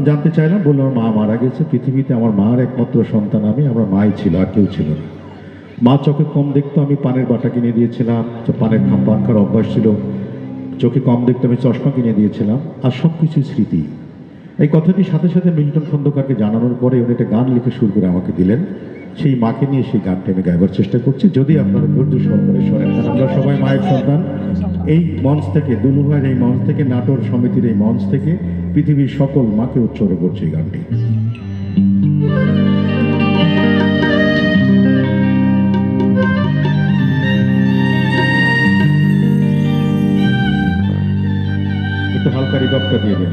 আমি জানতে চাইলাম, বলল, আমার মা মারা গেছে, পৃথিবীতে আমার মার একমাত্র সন্তান আমি, আমার মাই ছিল, আর কেউ ছিল না। মা চোখে কম দেখতো, আমি পানের বাটা কিনে দিয়েছিলাম পানের খাম পান খাওয়ার অভ্যাস ছিল। চোখে কম দেখতে, আমি চশমা কিনে দিয়েছিলাম, আর সব কিছুই স্মৃতি। এই কথাটি সাথে সাথে মিল্টন খন্দকারকে জানানোর পরে উনি একটা গান লিখে শুরু করে আমাকে দিলেন। সেই মাকে নিয়ে সেই গানটা আমি গাইবার চেষ্টা করছি, যদি আপনারা ধৈর্য সহকারে শোনেন। আমরা সবাই মায়ের সন্তান। এই মঞ্চ থেকে, দুলুভাইয়ের এই মঞ্চ থেকে, নাটোর সমিতির এই মঞ্চ থেকে পৃথিবীর সকল মাকে উৎসর্গ করছে এই গানটি। একটু হালকা রিভাবটা দিয়ে দিন।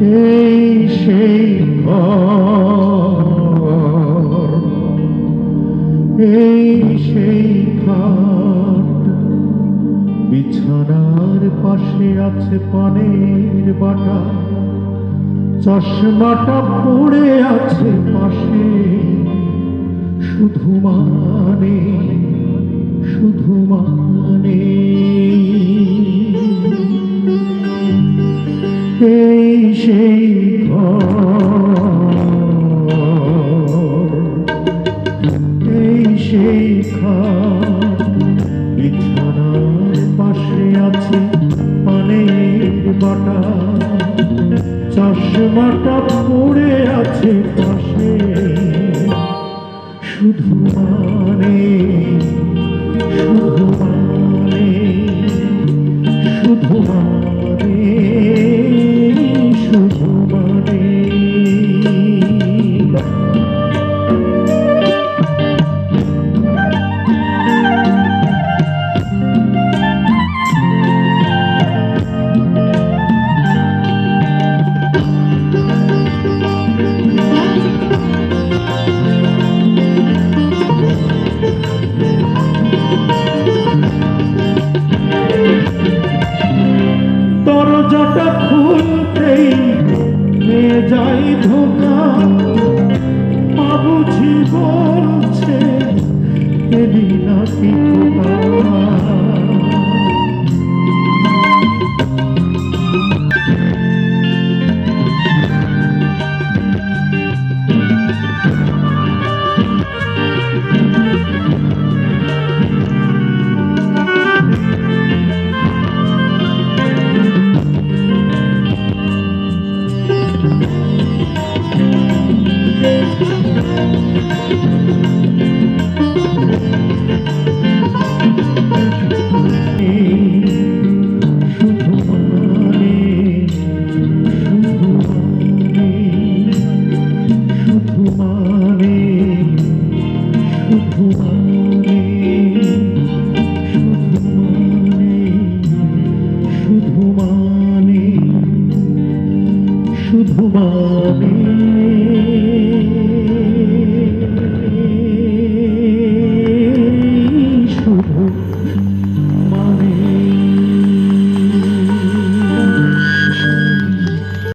এই সেই বিছানার পাশে আছে পানের বাটা। চশমাটা পড়ে আছে পাশে। শুধু মানে শুধু মানে। সেই এই সেই বিছানার পাশে আছে পানের বাটা। চশমাটা পড়ে আছে পাশে। শুধু মানে শুধু মানে শুধু মানে। দরজাটা খুলতেই মেয়ে যাই ধোকা। বাবুঝি বলছে এলি নাকি